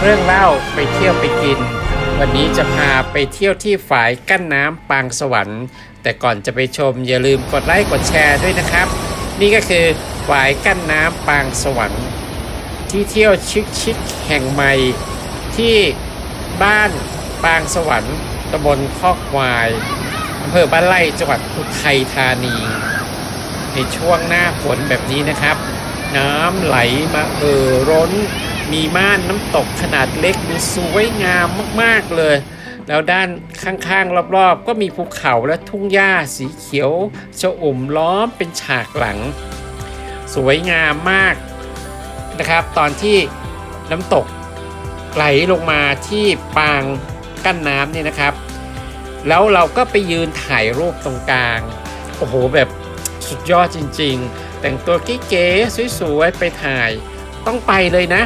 เรื่องเล่าไปเที่ยวไปกิน วันนี้จะพาไปเที่ยวที่ฝายกั้นน้ำปางสวรรค์ แต่ก่อนจะไปชมอย่าลืมกดไลค์กดแชร์ด้วยนะครับ นี่ก็คือฝายกั้นน้ำปางสวรรค์ ที่เที่ยวชิคๆแห่งใหม่ที่บ้านปางสวรรค์ตำบลคอกควายอำเภอบ้านไร่จังหวัดอุทัยธานี ในช่วงหน้าฝนแบบนี้นะครับ น้ำไหลมาเอ่อร้น มีม่านน้ำตกขนาดเล็กดูสวยงามมากๆเลย แล้วด้านข้างๆ รอบๆ ก็มีภูเขาและทุ่งหญ้าสีเขียวชอุ่มล้อมเป็นฉากหลัง สวยงามมากนะครับ ตอนที่น้ำตกไหลลงมาที่ปางกั้นน้ำเนี่ยนะครับ แล้วเราก็ไปยืนถ่ายรูปตรงกลาง โอ้โหแบบสุดยอดจริง ๆ แต่งตัวเก๋ๆสวยๆไปถ่ายต้องไปเลยนะ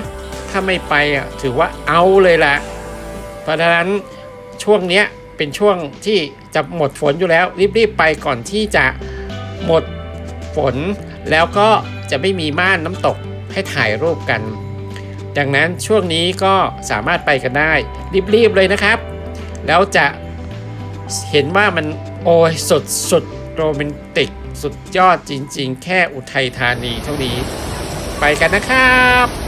ถ้าไม่ไปอะถือว่าเอาเลยแหละ เพราะฉะนั้นช่วงเนี้ยเป็นช่วงที่จะหมดฝนอยู่แล้ว รีบๆไปก่อนที่จะหมดฝน แล้วก็จะไม่มีม่านน้ำตกให้ถ่ายรูปกัน ดังนั้นช่วงนี้ก็สามารถไปกันได้ รีบๆเลยนะครับ แล้วจะเห็นว่ามันโอ้ยสดสุดโรแมนติกสุดยอดจริง ๆ แค่อุทัยธานีเท่านี้ ไปกันนะครับ